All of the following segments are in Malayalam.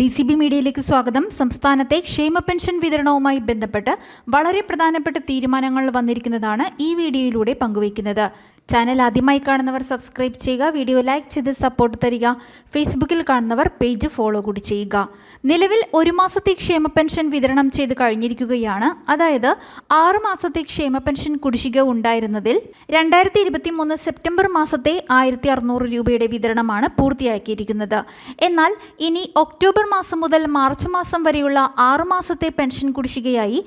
ഡി സി ബി മീഡിയയിലേക്ക് സ്വാഗതം. സംസ്ഥാനത്തെ ക്ഷേമ പെൻഷൻ വിതരണവുമായി ബന്ധപ്പെട്ട് വളരെ പ്രധാനപ്പെട്ട തീരുമാനങ്ങൾ വന്നിരിക്കുന്നതാണ് ഈ വീഡിയോയിലൂടെ പങ്കുവയ്ക്കുന്നത്. ചാനൽ ആദ്യമായി കാണുന്നവർ സബ്സ്ക്രൈബ് ചെയ്യുക വീഡിയോ ലൈക്ക് ചെയ്ത് സപ്പോർട്ട് തരിക ഫേസ്ബുക്കിൽ കാണുന്നവർ പേജ് ഫോളോ കൂടി ചെയ്യുക. നിലവിൽ ഒരു മാസത്തെ ക്ഷേമ പെൻഷൻ വിതരണം ചെയ്ത് കഴിഞ്ഞിരിക്കുകയാണ്. അതായത് ആറ് മാസത്തെ ക്ഷേമ പെൻഷൻ കുടിശ്ശിക ഉണ്ടായിരുന്നതിൽ രണ്ടായിരത്തി ഇരുപത്തി മൂന്ന് സെപ്റ്റംബർ മാസത്തെ ആയിരത്തി അറുന്നൂറ് രൂപയുടെ വിതരണമാണ് പൂർത്തിയാക്കിയിരിക്കുന്നത്. എന്നാൽ ഇനി ഒക്ടോബർ മാസം മുതൽ മാർച്ച് മാസം വരെയുള്ള ആറു മാസത്തെ പെൻഷൻ കുടിശ്ശികയായി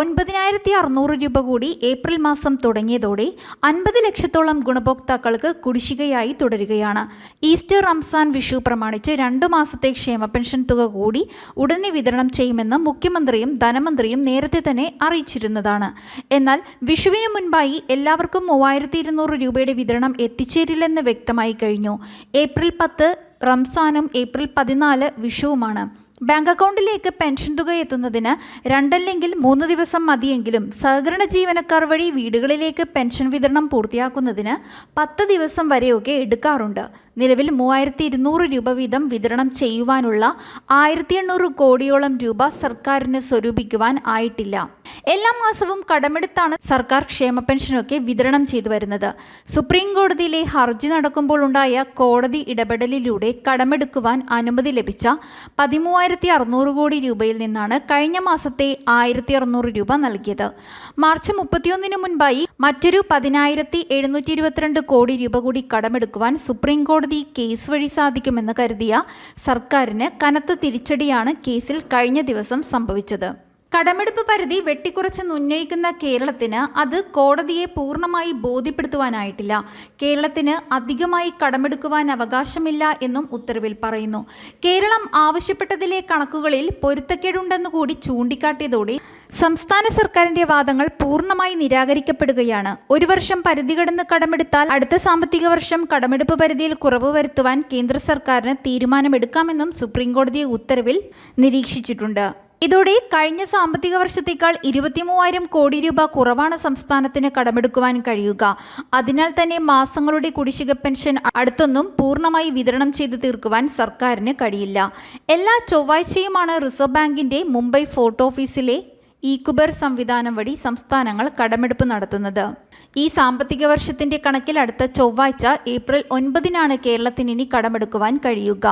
ഒൻപതിനായിരത്തി അറുന്നൂറ് രൂപ കൂടി ഏപ്രിൽ മാസം തുടങ്ങിയതോടെ അൻപത് ലക്ഷത്തോളം ഗുണഭോക്താക്കൾക്ക് കുടിശ്ശികയായി തുടരുകയാണ്. ഈസ്റ്റർ റംസാൻ വിഷു പ്രമാണിച്ച് രണ്ടു മാസത്തെ ക്ഷേമ പെൻഷൻ തുക കൂടി ഉടനെ വിതരണം ചെയ്യുമെന്ന് മുഖ്യമന്ത്രിയും ധനമന്ത്രിയും നേരത്തെ തന്നെ അറിയിച്ചിരുന്നതാണ്. എന്നാൽ വിഷുവിന് മുൻപായി എല്ലാവർക്കും മൂവായിരത്തി ഇരുന്നൂറ് രൂപയുടെ വിതരണം എത്തിച്ചേരില്ലെന്ന് വ്യക്തമായി കഴിഞ്ഞു. ഏപ്രിൽ പത്ത് റംസാനും ഏപ്രിൽ പതിനാല് വിഷുവുമാണ്. ബാങ്ക് അക്കൗണ്ടിലേക്ക് പെൻഷൻ തുക എത്തുന്നതിന് രണ്ടല്ലെങ്കിൽ മൂന്ന് ദിവസം മതിയെങ്കിലും സഹകരണ ജീവനക്കാർ വഴി വീടുകളിലേക്ക് പെൻഷൻ വിതരണം പൂർത്തിയാക്കുന്നതിന് പത്ത് ദിവസം വരെയൊക്കെ എടുക്കാറുണ്ട്. നിലവിൽ മൂവായിരത്തി ഇരുന്നൂറ് രൂപ വീതം വിതരണം ചെയ്യുവാനുള്ള ആയിരത്തി എണ്ണൂറ് കോടിയോളം രൂപ സർക്കാരിന് സ്വരൂപിക്കുവാൻ ആയിട്ടില്ല. എല്ലാ മാസവും കടമെടുത്താണ് സർക്കാർ ക്ഷേമ പെൻഷനൊക്കെ വിതരണം ചെയ്തു വരുന്നത്. സുപ്രീം കോടതിയിലെ ഹർജി നടക്കുമ്പോൾ ഉണ്ടായ കോടതി ഇടപെടലിലൂടെ കടമെടുക്കുവാൻ അനുമതി ലഭിച്ച പതിമൂവായിരത്തി അറുന്നൂറ് കോടി രൂപയിൽ നിന്നാണ് കഴിഞ്ഞ മാസത്തെ ആയിരത്തി അറുന്നൂറ് രൂപ നൽകിയത്. മാർച്ച് മുപ്പത്തിയൊന്നിന് മുൻപായി മറ്റൊരു പതിനായിരത്തി എഴുന്നൂറ്റി ഇരുപത്തിരണ്ട് കോടി രൂപ കൂടി കടമെടുക്കുവാൻ സുപ്രീം കോടതി കേസ് വഴി സാധിക്കുമെന്ന് കരുതിയ സർക്കാരിന് കനത്ത തിരിച്ചടിയാണ് കേസിൽ കഴിഞ്ഞ ദിവസം സംഭവിച്ചത്. കടമെടുപ്പ് പരിധി വെട്ടിക്കുറച്ചെന്ന് ഉന്നയിക്കുന്ന കേരളത്തിന് അത് കോടതിയെ പൂർണമായി ബോധ്യപ്പെടുത്തുവാനായിട്ടില്ല. കേരളത്തിന് അധികമായി കടമെടുക്കുവാൻ അവകാശമില്ല എന്നും ഉത്തരവിൽ പറയുന്നു. കേരളം ആവശ്യപ്പെട്ടതിലെ കണക്കുകളിൽ പൊരുത്തക്കേടുണ്ടെന്നു കൂടി ചൂണ്ടിക്കാട്ടിയതോടെ സംസ്ഥാന സർക്കാരിന്റെ വാദങ്ങൾ പൂർണമായി നിരാകരിക്കപ്പെടുകയാണ്. ഒരു വർഷം പരിധി കടന്ന് കടമെടുത്താൽ അടുത്ത സാമ്പത്തിക വർഷം കടമെടുപ്പ് പരിധിയിൽ കുറവ് വരുത്തുവാൻ കേന്ദ്ര സർക്കാരിന് തീരുമാനമെടുക്കാമെന്നും സുപ്രീംകോടതി ഉത്തരവിൽ നിരീക്ഷിച്ചിട്ടുണ്ട്. ഇതോടെ കഴിഞ്ഞ സാമ്പത്തിക വർഷത്തേക്കാൾ ഇരുപത്തിമൂവായിരം കോടി രൂപ കുറവാണ് സംസ്ഥാനത്തിന് കടമെടുക്കുവാൻ കഴിയുക. അതിനാൽ തന്നെ മാസങ്ങളുടെ കുടിശ്ശിക പെൻഷൻ അടുത്തൊന്നും പൂർണമായി വിതരണം ചെയ്തു തീർക്കുവാൻ സർക്കാരിന് കഴിയില്ല. എല്ലാ ചൊവ്വാഴ്ചയുമാണ് റിസർവ് ബാങ്കിന്റെ മുംബൈ ഫോർട്ട് ഓഫീസിലെ ഈക്കുബർ സംവിധാനം വഴി സംസ്ഥാനങ്ങൾ കടമെടുപ്പ് നടത്തുന്നത്. ഈ സാമ്പത്തിക വർഷത്തിന്റെ കണക്കിൽ അടുത്ത ചൊവ്വാഴ്ച ഏപ്രിൽ ഒൻപതിനാണ് കേരളത്തിന് ഇനി കടമെടുക്കുവാൻ കഴിയുക.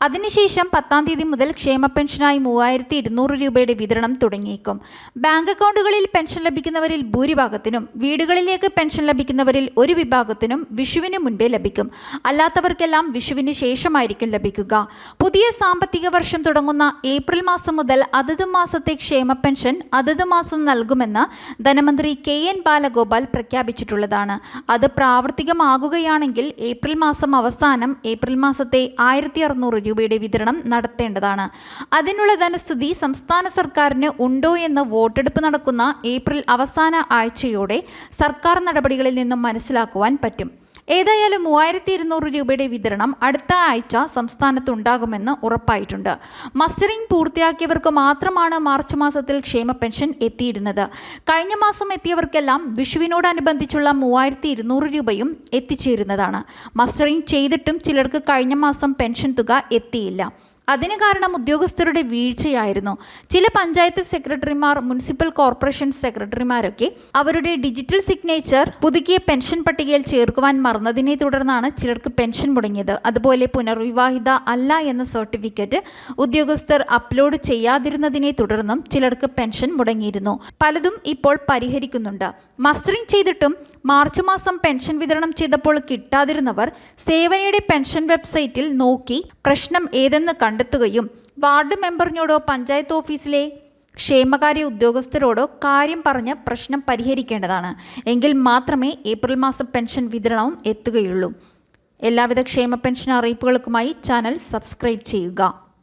അതിനുശേഷം പത്താം തീയതി മുതൽ ക്ഷേമ പെൻഷനായി മൂവായിരത്തി ഇരുന്നൂറ് രൂപയുടെ വിതരണം തുടങ്ങിയേക്കും. ബാങ്ക് അക്കൗണ്ടുകളിൽ പെൻഷൻ ലഭിക്കുന്നവരിൽ ഭൂരിഭാഗത്തിനും വീടുകളിലേക്ക് പെൻഷൻ ലഭിക്കുന്നവരിൽ ഒരു വിഭാഗത്തിനും വിഷുവിന് മുൻപേ ലഭിക്കും. അല്ലാത്തവർക്കെല്ലാം വിഷുവിന് ശേഷമായിരിക്കും ലഭിക്കുക. പുതിയ സാമ്പത്തിക വർഷം തുടങ്ങുന്ന ഏപ്രിൽ മാസം മുതൽ അതത് മാസത്തെ ക്ഷേമ പെൻഷൻ അതത് മാസം നൽകുമെന്ന് ധനമന്ത്രി കെ എൻ ബാലഗോപാൽ പ്രഖ്യാപിച്ചിട്ടുള്ളതാണ്. അത് പ്രാവർത്തികമാകുകയാണെങ്കിൽ ഏപ്രിൽ മാസം അവസാനം ഏപ്രിൽ മാസത്തെ ആയിരത്തി അറുന്നൂറ് രൂപയുടെ വിതരണം നടത്തേണ്ടതാണ്. അതിനുള്ള ധനസ്ഥിതി സംസ്ഥാന സർക്കാരിന് ഉണ്ടോ എന്ന് വോട്ടെടുപ്പ് നടക്കുന്ന ഏപ്രിൽ അവസാന ആഴ്ചയോടെ സർക്കാർ നടപടികളിൽ നിന്നും മനസ്സിലാക്കുവാൻ പറ്റും. ഏതായാലും മൂവായിരത്തി ഇരുന്നൂറ് രൂപയുടെ വിതരണം അടുത്ത ആഴ്ച സംസ്ഥാനത്ത് ഉണ്ടാകുമെന്ന് ഉറപ്പായിട്ടുണ്ട്. മസ്റ്ററിംഗ് പൂർത്തിയാക്കിയവർക്ക് മാത്രമാണ് മാർച്ച് മാസത്തിൽ ക്ഷേമ പെൻഷൻ എത്തിയിരുന്നത്. കഴിഞ്ഞ മാസം എത്തിയവർക്കെല്ലാം വിഷുവിനോടനുബന്ധിച്ചുള്ള മൂവായിരത്തി ഇരുന്നൂറ് രൂപയും എത്തിച്ചേരുന്നതാണ്. മസ്റ്ററിംഗ് ചെയ്തിട്ടും ചിലർക്ക് കഴിഞ്ഞ മാസം പെൻഷൻ തുക എത്തിയില്ല. അതിന് കാരണം ഉദ്യോഗസ്ഥരുടെ വീഴ്ചയായിരുന്നു. ചില പഞ്ചായത്ത് സെക്രട്ടറിമാർ മുനിസിപ്പൽ കോർപ്പറേഷൻ സെക്രട്ടറിമാരൊക്കെ അവരുടെ ഡിജിറ്റൽ സിഗ്നേച്ചർ പുതുക്കിയ പെൻഷൻ പട്ടികയിൽ ചേർക്കുവാൻ മറന്നതിനെ തുടർന്നാണ് ചിലർക്ക് പെൻഷൻ മുടങ്ങിയത്. അതുപോലെ പുനർവിവാഹിത അല്ല എന്ന സർട്ടിഫിക്കറ്റ് ഉദ്യോഗസ്ഥർ അപ്ലോഡ് ചെയ്യാതിരുന്നതിനെ തുടർന്നും ചിലർക്ക് പെൻഷൻ മുടങ്ങിയിരുന്നു. പലതും ഇപ്പോൾ പരിഹരിക്കുന്നുണ്ട്. മസ്റ്ററിംഗ് ചെയ്തിട്ടും മാർച്ച് മാസം പെൻഷൻ വിതരണം ചെയ്തപ്പോൾ കിട്ടാതിരുന്നവർ സേവനയുടെ പെൻഷൻ വെബ്സൈറ്റിൽ നോക്കി പ്രശ്നം ഏതെന്ന് കണ്ടെത്തുകയും വാർഡ് മെമ്പറിനോടോ പഞ്ചായത്ത് ഓഫീസിലെ ക്ഷേമകാര്യ ഉദ്യോഗസ്ഥരോടോ കാര്യം പറഞ്ഞ് പ്രശ്നം പരിഹരിക്കേണ്ടതാണ്. എങ്കിൽ മാത്രമേ ഏപ്രിൽ മാസം പെൻഷൻ വിതരണവും എത്തുകയുള്ളൂ. എല്ലാവിധ ക്ഷേമ പെൻഷൻ അറിയിപ്പുകൾക്കുമായി ചാനൽ സബ്സ്ക്രൈബ് ചെയ്യുക.